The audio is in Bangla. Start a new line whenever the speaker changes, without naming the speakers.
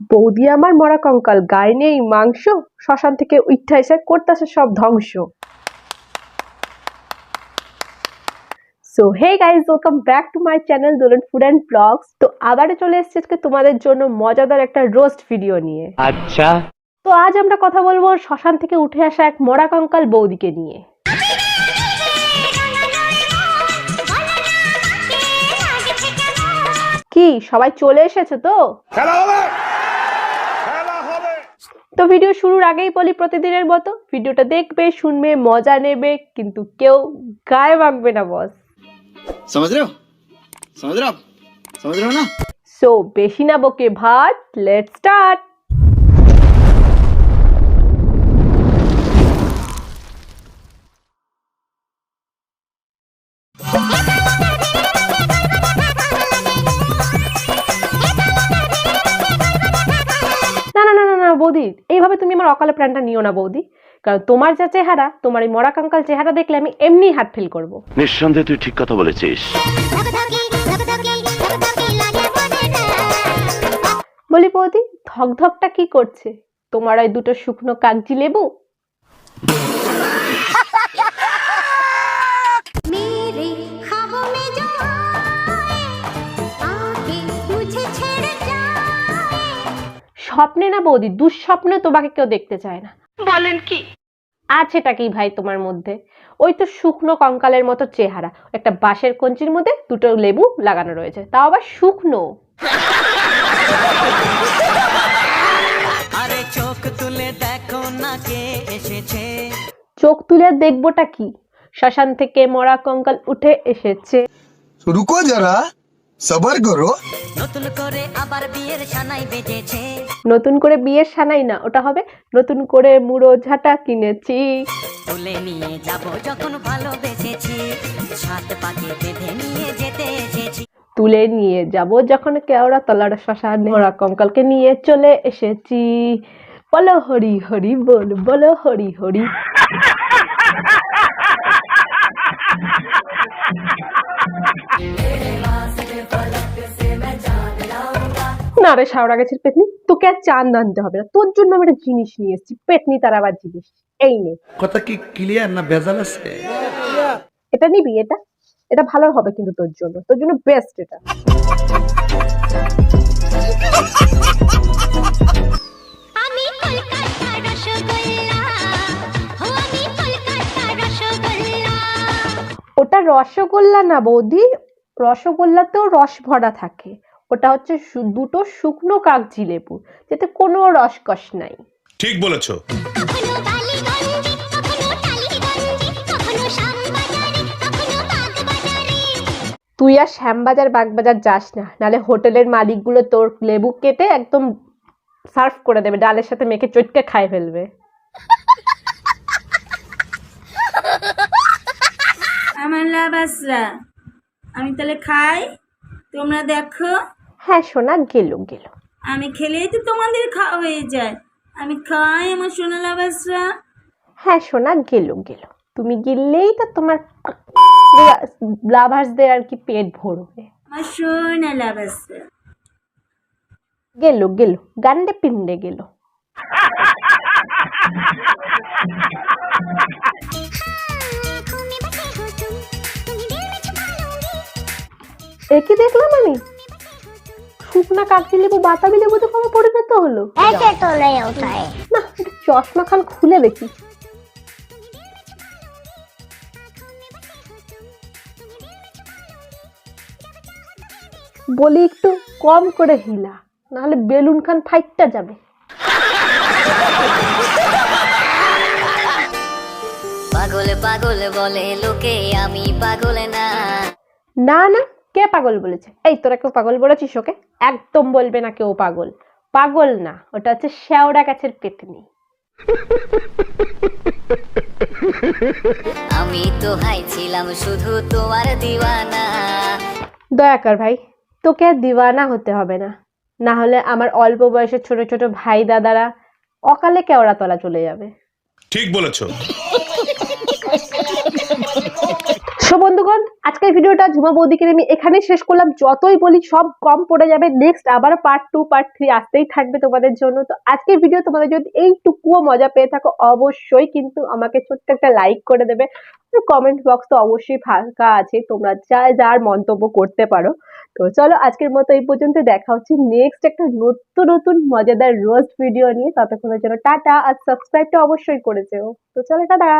বৌদি আমার মরা কঙ্কাল গায়ে নেই মাংস শ্মশান থেকে উঠা এসে করতেছে সব ধ্বংস। So hey guys welcome back to my channel Dolon food and blogs তো আবারও চলে এসেছি আজকে তোমাদের জন্য মজাদার একটা রোস্ট ভিডিও নিয়ে।
আচ্ছা।
তো আজ আমরা কথা বলব শ্মশান থেকে উঠে আসা এক মরা কঙ্কাল বৌদিকে নিয়ে। কি সবাই চলে এসেছে তো?
খেলা হবে!
তো ভিডিও শুরুর আগেই বলি প্রতিদিনের মতো ভিডিওটা দেখবে শুনবে মজা নেবে কিন্তু কেউ গায়ে বাঁকবে না বস সো বেশি না বকে ভাত লেট স্টার্ট না বৌদি? এইভাবে তুমি আমার অকালে প্রাণটা নিও না বৌদি। কারণ তোমার যা চেহারা তোমার এই মরাকাঙ্কাল চেহারা দেখলে আমি এমনি হার্ট ফিল করব।
নিঃসন্দেহে তুই ঠিক কথা বলেছিস।
বলি বৌদি ধক ধকটা কি করছে? তোমার ওই দুটো শুকনো কাগজি লেবু? স্বপ্নে না বৌদি? দুঃস্বপ্নে তোমাকে কেউ দেখতে চায় না। বলেন কি? আছেটা কি ভাই তোমার মধ্যে? ওই তো শুকনো কঙ্কালের মতো চেহারা। একটা বাঁশের কঞ্চির মধ্যে দুটো লেবু লাগানো রয়েছে। তাও আবার শুকনো।
আরে চোখ তুলে না কে এসেছে।
চোখ তুলে দেখবোটা কি? শ্মশান থেকে মরা কঙ্কাল উঠে এসেছে।
রুকো যারা। সবার
নতুন করে আবার বিয়ের সানাই বেজেছে
নতুন করে বিয়ের সানাই না ওটা হবে নতুন করে মুড়ো ঝাটা কিনেছি।
তুলে নিয়ে যাব যখন ভালোবেসেছি পাকে বেঁধে নিয়ে যেতে এসেছি।
তুলে নিয়ে যাব যখন কেওড়া তলার শ্মশান। নেওয়া কঙ্কালকে নিয়ে চলে এসেছি। বলো হরি হরি বল বলো হরি হরি। না রে সাওড়া গাছের পেতনি? তোকে আর চান আনতে হবে না। তোর জন্য আমি একটা জিনিস নিয়ে এসেছি। পেতনি তার আবার জিনিস। এই নে।
কথা কি ক্লিয়ার না ভেজাল আছে?
এটা নিবি এটা? এটা ভালো হবে কিন্তু তোর জন্য। তোর জন্য বেস্ট এটা।
আমি কলকাতা রসগোল্লা। ও আমি কলকাতা রসগোল্লা।
ওটা রসগোল্লা না বৌদি। রসগোল্লাতেও রস ভরা থাকে। ওটা হচ্ছে দুটো শুকনো কাগজি লেবু যাতে কোনো রসকস নাই।
ঠিক বলেছ।
কখনো বালিগঞ্জে কখনো টালিগঞ্জে কখনো শ্যামবাজারে কখনো বাগবাজারে।
তুই আর শ্যামবাজার বাগবাজার যাস না নালে হোটেলের মালিকগুলো তোর লেবু কেটে একদম সার্ভ করে দেবে ডালের সাথে মেখে চটকে খায় ফেলবে।
আমার লাভ আসরা আমি তাহলে খাই তোমরা দেখো।
হ্যাঁ সোনা গেল গেল।
আমি খেলেই তো তোমাদের খাওয়া হয়ে যায়। আমি খাই আমার সোনা লাবাসরা
হ্যাঁ সোনা গেল গেল। তুমি গিললেই তো তোমার লাভার্সদের আর কি পেট ভরবে।
আমার সোনা লাভার্সরা
গেল গেল গান্ডে পিন্ডে গেল। একই দেখলাম আমি? লেবু বাতাবি হলো?
একে
না চশমা খুলে দেখি। বলি একটু কম করে হিলা নাহলে বেলুন খান ফাইটটা যাবে।
পাগল পাগল বলে লোকে আমি পাগল না।
না না কে পাগল বলেছে? এই তোরা কেউ পাগল বলেছিস ওকে? একদম বলবে না কেউ পাগল। পাগল না ওটা হচ্ছে শেওড়া গাছের পেটনি
আমি তো হাই ছিলাম শুধু তোমার দিওয়ানা।
দয়া কর ভাই তোকে আর দিওয়ানা হতে হবে না। না হলে আমার অল্প বয়সের ছোট ছোট ভাই দাদারা অকালে কেওড়া তলা চলে যাবে।
ঠিক বলেছ
সো আজকের ভিডিওটা ঝুমা বৌদিকে আমি এখানেই শেষ করলাম। যতই বলি সব কম পড়ে যাবে। নেক্সট আবার পার্ট টু পার্ট থ্রি আসতেই থাকবে তোমাদের জন্য। তো আজকের ভিডিও তোমাদের যদি এইটুকুও মজা পেয়ে থাকো, অবশ্যই কিন্তু আমাকে ছোট্ট একটা লাইক করে দেবে। কমেন্ট বক্স তো অবশ্যই ফাঁকা আছে। তোমরা যা, যার মন্তব্য করতে পারো। তো চলো আজকের মতো এই পর্যন্ত। দেখা হচ্ছে নেক্সট একটা নতুন নতুন মজাদার রোস্ট ভিডিও নিয়ে। ততক্ষণের জন্য টাটা। আর সাবস্ক্রাইবটা অবশ্যই করে তো চলো, টাটা!